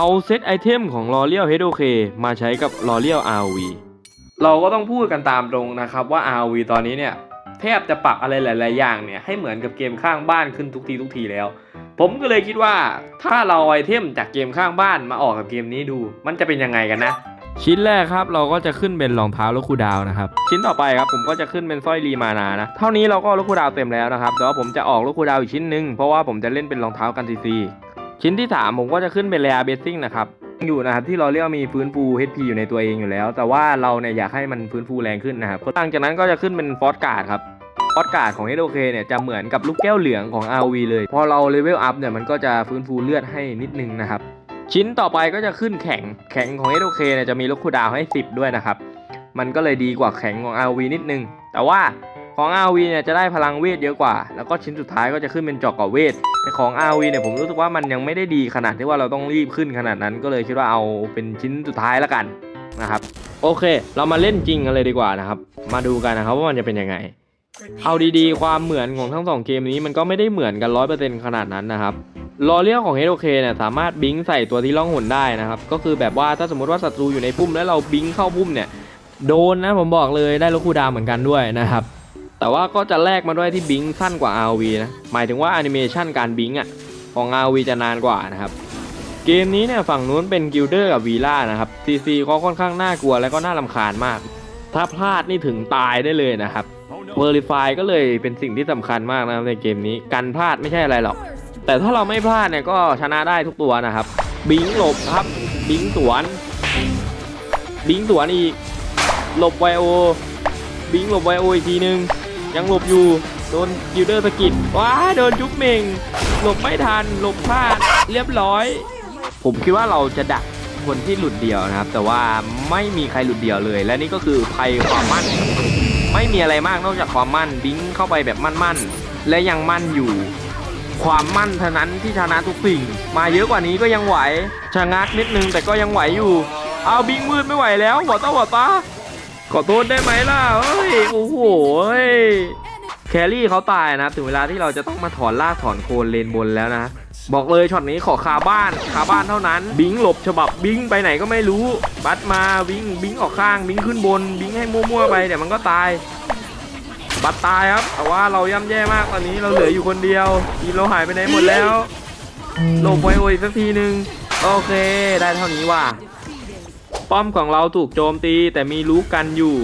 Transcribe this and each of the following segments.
เอาเซตไอเทมของ L'Oreal HOK มาใช้กับ L'Oreal RV เราก็ต้องพูดกันตามตรงนะครับว่า RV ตอนนี้เนี่ยแทบจะปรับอะไรหลาย ๆ อย่างเนี่ยให้เหมือนกับเกมข้างบ้านขึ้นทุกทีทุกทีแล้ว ผมก็เลยคิดว่าถ้าเราเอาไอเทมจากเกมข้างบ้านมาออกกับเกมนี้ดู มันจะเป็นยังไงกันนะ ชิ้นแรกครับเราก็จะขึ้นเป็นรองเท้าลูกคูดาวนะครับชิ้นต่อไปครับผมก็จะขึ้นเป็นสร้อยรีมานานะเท่านี้เราก็ลูกคูดาวเต็มแล้วนะครับแต่ว่าผมจะออกลูกคูดาวอีกชิ้นหนึ่งเพราะว่าผมจะเล่นเป็นรองเท้ากันซีซี ชิ้นที่ 3 ผมก็จะขึ้นเป็นเรียเบสซิ่งนะครับอยู่นะครับที่เราเรียกว่ามีฟื้นฟู HP อยู่ในตัวเองอยู่แล้ว แต่ว่าเราเนี่ยอยากให้มันฟื้นฟูแรงขึ้นนะครับหลังจากนั้นก็จะขึ้นเป็นฟอสการ์ดครับฟอสการ์ดของ SOK เนี่ยจะเหมือนกับลูกแก้วเหลืองของ RV เลย พอเราเลเวลอัพเนี่ยมันก็จะฟื้นฟูเลือดให้นิดนึงนะครับชิ้นต่อไปก็จะขึ้นแข็งแข็งของ SOK เนี่ยจะมีลูกคูดาวให้ 10 ด้วยนะครับมันก็เลยดีกว่าแข็งของ RV นิดนึง แต่ว่า ของ RV เนี่ยจะได้พลังเวทเยอะกว่า แล้วก็ชิ้นสุดท้ายก็จะขึ้นเป็นจอกกับเวทแต่ของ RV เนี่ยผมรู้สึกว่ามันยังไม่ได้ดีขนาดที่ว่าเราต้องรีบขึ้นขนาดนั้น ก็เลยคิดว่าเอาเป็นชิ้นสุดท้ายแล้วกันนะครับ โอเค เรามาเล่นจริงกันเลยดีกว่านะครับ มาดูกันนะครับว่ามันจะเป็นยังไง เอาดีๆ ความเหมือนของทั้งสองเกมนี้มันก็ไม่ได้เหมือนกันร้อยเปอร์เซ็นต์ขนาดนั้นนะครับลอเรียของ HOK เนี่ยสามารถบิงใส่ตัวที่ล่องหนได้นะครับ ก็คือแบบว่าถ้าสมมติว่าศัตรูอยู่ในพุ่มแล้วเราบิงเข้าพุ่มเนี่ยโดนนะผมบอกเลยได้ลูกคูดาวเหมือนกันด้วยนะครับ แต่ว่าก็จะแลกมาด้วยที่บิงสั้นกว่า RV นะหมายถึงว่าแอนิเมชันการบิงอะของ RV จะนานกว่านะครับ เกมนี้เนี่ยฝั่งนู้นเป็นกิลเดอร์กับวีล่านะครับ CC ก็ค่อนข้างน่ากลัวและก็น่ารำคาญมาก ถ้าพลาดนี่ถึงตายได้เลยนะครับเวอร์ i ฟายก็เลยเป็นสิ่งที่สำคัญมากนะครับในเกมนี้การพลาดไม่ใช่อะไรหรอก แต่ถ้าเราไม่พลาดเนี่ยก็ชนะได้ทุกตัวนะครับ บิงหลบครับบิงสวน บิงสวนอีก หลบไวโอ บิงหลบไวโออีกทีนึง ยังหลบอยู่ โดนกิลเดอร์สะกิดว้าโดนจุ๊บเมงหลบไม่ทันหลบพลาดเรียบร้อย ผมคิดว่าเราจะดักคนที่หลุดเดี่ยวนะครับ แต่ว่าไม่มีใครหลุดเดี่ยวเลย และนี่ก็คือภัยความมั่น ไม่มีอะไรมากนอกจากความมั่นบิงเข้าไปแบบมั่นๆและยังมั่นอยู่ ความมั่นเท่านั้นที่ชนะทุกสิ่ง มาเยอะกว่านี้ก็ยังไหวชะงักนิดนึงแต่ก็ยังไหวอยู่ เอาบิงมืดไม่ไหวแล้วหัวต้าหัวตา ขอโทษได้ไหมล่ะเฮ้ยโอ้โหแครี่เขาตายนะถึงเวลาที่เราจะต้องมาถอนล่าถอนโคนเลนบนแล้วนะ บอกเลยช็อตนี้ขอคาบ้านคาบ้านเท่านั้น บิงหลบฉบับบิงไปไหนก็ไม่รู้ บัตมาบิงบิงออกข้างบิงขึ้นบน บิงให้มั่วๆไปเดี๋ยวมันก็ตาย บัตตายครับแต่ว่าเราย่ำแย่มากตอนนี้เราเหลืออยู่คนเดียวทีมเราหายไปไหนหมดแล้วหลบไว้โอยสักทีหนึ่งโอเค ได้เท่านี้ว่ะ ป้อมของเราถูกโจมตี แต่มีลูกกันอยู่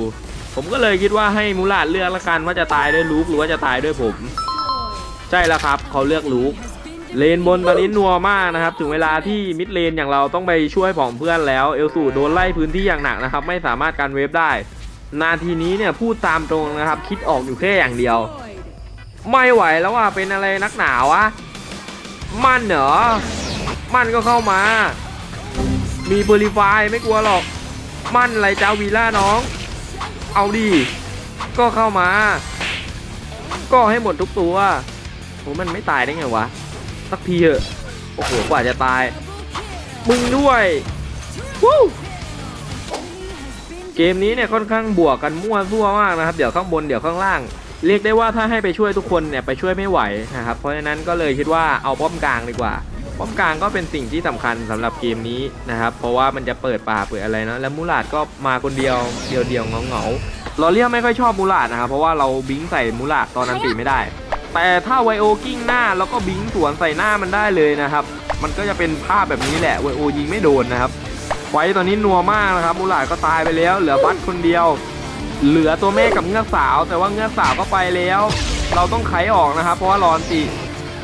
ผมก็เลยคิดว่าให้มูลาดเลือกละกันว่าจะตายด้วยลูกหรือว่าจะตายด้วยผม ใช่แล้วครับ เขาเลือกลูกเลนบนตอนนี้นัวมากนะครับ ถึงเวลาที่มิดเลนอย่างเราต้องไปช่วยผองเพื่อนแล้วเอลสูโดนไล่พื้นที่อย่างหนักนะครับ ไม่สามารถการเวฟได้ นาทีนี้เนี่ยพูดตามตรงนะครับ คิดออกอยู่แค่อย่างเดียว ไม่ไหวแล้วว่าเป็นอะไรนักหนาวะ มันเหรอ มันก็เข้ามาม เบอริฟายไม่กลัวหรอก มั่นไรเจ้าวีล่าน้อง เอาดี ก็เข้ามา ก็ให้หมดทุกตัวโหมันไม่ตายได้ไงวะ สักทีเถอะ โอ้โห กว่าจะตาย มึงด้วยวู้เกมนี้เนี่ยค่อนข้างบวกกันมั่วซั่วมากนะครับ เดี๋ยวข้างบนเดี๋ยวข้างล่าง เรียกได้ว่าถ้าให้ไปช่วยทุกคนเนี่ยไปช่วยไม่ไหวนะครับ เพราะฉะนั้นก็เลยคิดว่าเอาป้อมกลางดีกว่า ป้อมกลางก็เป็นสิ่งที่สำคัญสำหรับเกมนี้นะครับ เพราะว่ามันจะเปิดป่าเปิดอะไรเนาะแล้วมูลาดก็มาคนเดียวเดียวเดียวเงาเงาเราเรียกไม่ค่อยชอบมูลาดนะครับ เพราะว่าเราบิงใส่มูลาดตอนนั้นตีไม่ได้ แต่ถ้าไวโอกิ้งหน้าแล้วก็บิงสวนใส่หน้ามันได้เลยนะครับ มันก็จะเป็นภาพแบบนี้แหละไวโอยิงไม่โดนนะครับ ไฟตอนนี้นัวมากนะครับมูลาดก็ตายไปแล้ว เหลือบัตคนเดียว เหลือตัวแม่กับเงือกสาว แต่ว่าเงือกสาวก็ไปแล้ว เราต้องไขออกนะครับ เพราะว่ารอนติ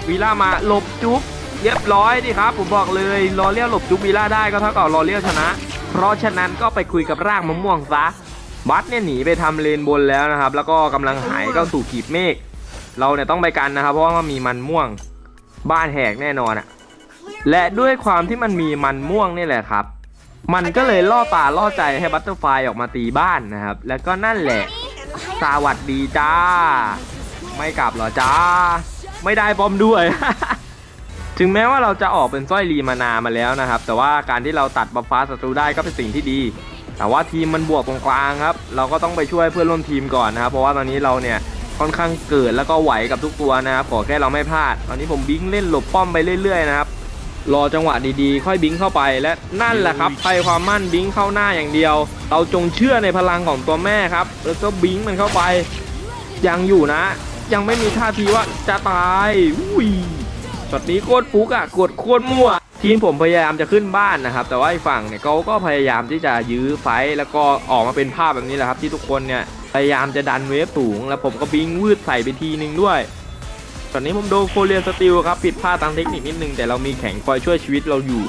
วีล่ามาหลบจุ๊บ เรียบร้อยดิครับผมบอกเลยรอเลี้ยหลบจุ๊บวีล่าได้ก็เท่ากับรอเลี้ยชนะ เพราะฉะนั้นก็ไปคุยกับรากมะม่วงซะบัตเนี่ยหนีไปทำเลนบนแล้วนะครับ แล้วก็กำลังหายเข้าสู่กีบเมฆเราเนี่ยต้องไปกันนะครับ เพราะว่ามันมีมันม่วงบ้านแหกแน่นอนอะและด้วยความที่มันมีมันม่วงนี่แหละครับ มันก็เลยล่อตาล่อใจให้บัตเตอร์ไฟออกมาตีบ้านนะครับ แล้วก็นั่นแหละสวัสดีจ้า ไม่กลับหรอจ้า ไม่ได้บอมด้วย ถึงแม้ว่าเราจะออกเป็นสร้อยรีมานามาแล้วนะครับ แต่ว่าการที่เราตัดบัฟฟ้าศัตรูได้ก็เป็นสิ่งที่ดี แต่ว่าทีมมันบวกตรงกลางครับ เราก็ต้องไปช่วยเพื่อนร่วมทีมก่อนนะครับ เพราะว่าตอนนี้เราเนี่ยค่อนข้างเกิดแล้วก็ไหวกับทุกตัวนะครับ ขอแค่เราไม่พลาด ตอนนี้ผมบิงเล่นหลบป้อมไปเรื่อยๆนะครับ รอจังหวะดีๆ ค่อยบิงเข้าไปและนั่นแหละครับไฟความมั่นบิงเข้าหน้าอย่างเดียว เราจงเชื่อในพลังของตัวแม่ครับ แล้วก็บิงมันเข้าไป ยังอยู่นะ ยังไม่มีท่าทีว่าจะตายอุ้ย ช็อตนี้โคตรฟุกอะกดโคตรมั่ว ทีมผมพยายามจะขึ้นบ้านนะครับ แต่ว่าอีกฝั่งเนี่ยเขาก็พยายามที่จะยื้อไฟแล้วก็ออกมาเป็นภาพแบบนี้แหละครับ ที่ทุกคนเนี่ยพยายามจะดันเวฟสูง แล้วผมก็บิงวืดใส่ไปทีนึงด้วยตอนนี้ผมโดนโคเรียนสติลครับผิดพลาดทางเทคนิคนิดนึง แต่เรามีแข็งคอยช่วยชีวิตเราอยู่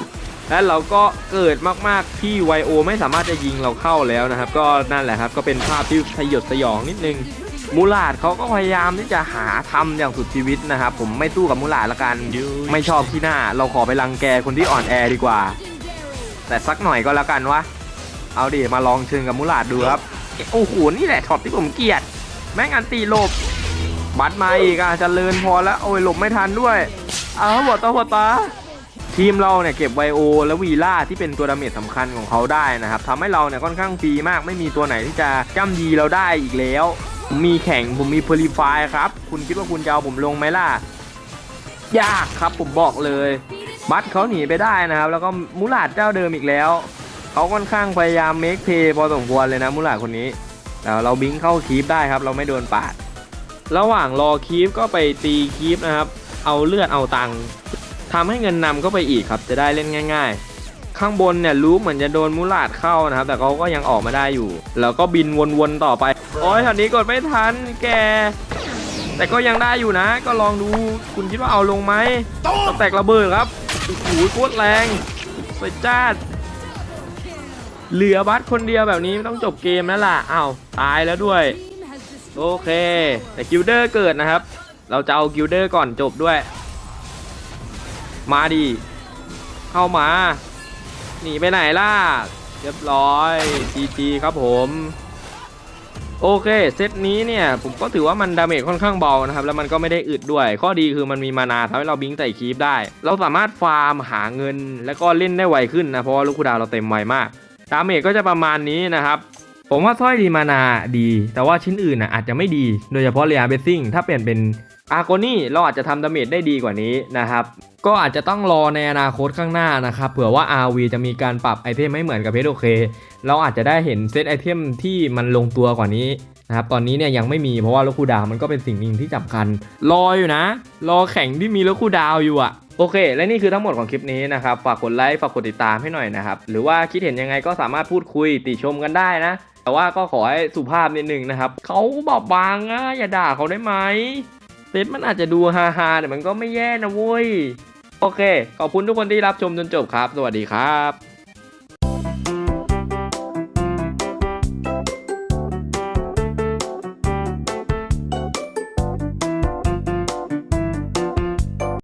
และเราก็เกิดมากๆที่ไวโอไม่สามารถจะยิงเราเข้าแล้วนะครับ ก็นั่นแหละครับก็เป็นภาพที่สยดสยองนิดนึง มูลาดเขาก็พยายามที่จะหาทำอย่างสุดชีวิตนะครับผมไม่สู้กับมูลาดละกัน ไม่ชอบที่หน้า เราขอไปรังแกคนที่อ่อนแอดีกว่า แต่สักหน่อยก็แล้วกันวะเอาดิมาลองเชิงกับมูลาดดูครับโอ้โหนี่แหละช็อตที่ผมเกลียด แม่งอันตีหลบ บัตรมาอีกอะเจริญพอแล้วโอ้ยหลบไม่ทันด้วยเอาหัวตาหัวตาทีมเราเนี่ยเก็บไวโอและวีล่าที่เป็นตัวดาเมจสำคัญของเขาได้นะครับทำให้เราเนี่ยค่อนข้างฟรีมากไม่มีตัวไหนที่จะจ้ำยีเราได้อีกแล้ว ผมมีแข่งผมมีพลิฟายครับ คุณคิดว่าคุณจะเอาผมลงไหมล่ะ ยากครับผมบอกเลย บัตเขาหนีไปได้นะครับ แล้วก็มูลาดเจ้าเดิมอีกแล้ว เขาค่อนข้างพยายามเมคเพย์พอสมควรเลยนะมูลาดคนนี้แต่เราบิงเข้าคีปได้ครับ เราไม่โดนปาด ระหว่างรอคีปก็ไปตีคีปนะครับ เอาเลือดเอาตังค์ทำให้เงินนำเข้าไปอีกครับ จะได้เล่นง่าย ๆ ข้างบนเนี่ยรู้เหมือนจะโดนมูลาดเข้านะครับ แต่เขาก็ยังออกมาได้อยู่ แล้วก็บินวนๆต่อไป โอ้ยทันนี้กดไม่ทันแก แต่ก็ยังได้อยู่นะ ก็ลองดูคุณคิดว่าเอาลงไหมสแตกระเบิดครับโอ้โหโคตรแรงสวยจ้าดเหลือบัสคนเดียวแบบนี้ไม่ต้องจบเกมแล้วล่ะอ้าวตายแล้วด้วย โอเค แต่กิลเดอร์เกิดนะครับ เราจะเอากิลเดอร์ก่อนจบด้วย มาดิเข้ามา หนีไปไหนล่ะ เรียบร้อย GG ครับผม โอเค เซตนี้เนี่ยผมก็ถือว่ามันดาเมจค่อนข้างเบานะครับ แล้วมันก็ไม่ได้อึดด้วย ข้อดีคือมันมีมานาทำให้เราบิงใส่คีปได้ เราสามารถฟาร์มหาเงิน แล้วก็เล่นได้ไวขึ้นนะ เพราะว่าลูกคูดาวเราเต็มไวมาก ดาเมจก็จะประมาณนี้นะครับผมว่าสร้อยดีมานาดี แต่ว่าชิ้นอื่นนะอาจจะไม่ดี โดยเฉพาะเรียเบสซิ่งถ้าเปลี่ยนเป็น อาโกนี่เราอาจจะทำดาเมจได้ดีกว่านี้นะครับก็อาจจะต้องรอในอนาคตข้างหน้านะครับเผื่อว่า RV จะมีการปรับไอเทมไม่เหมือนกับเพชรโอเคเราอาจจะได้เห็นเซตไอเทมที่มันลงตัวกว่านี้นะครับตอนนี้เนี่ยยังไม่มีเพราะว่าลูกคูดาวมันก็เป็นสิ่งหนึ่งที่สำคัญ รออยู่นะ รอแข่งที่มีลูกคูดาวอยู่อะโอเค และนี่คือทั้งหมดของคลิปนี้นะครับ ฝากกดไลค์ ฝากกดติดตามให้หน่อยนะครับ หรือว่าคิดเห็นยังไงก็สามารถพูดคุยติชมกันได้นะ แต่ว่าก็ขอให้สุภาพนิดนึงนะครับ เขาบอบบางอะอย่าด่าเขาได้ไหม เซตมันอาจจะดูฮาฮาๆแต่มันก็ไม่แย่นะเว้ย โอเค ขอบคุณทุกคนที่รับชมจนจบครับ สวัสดีครับ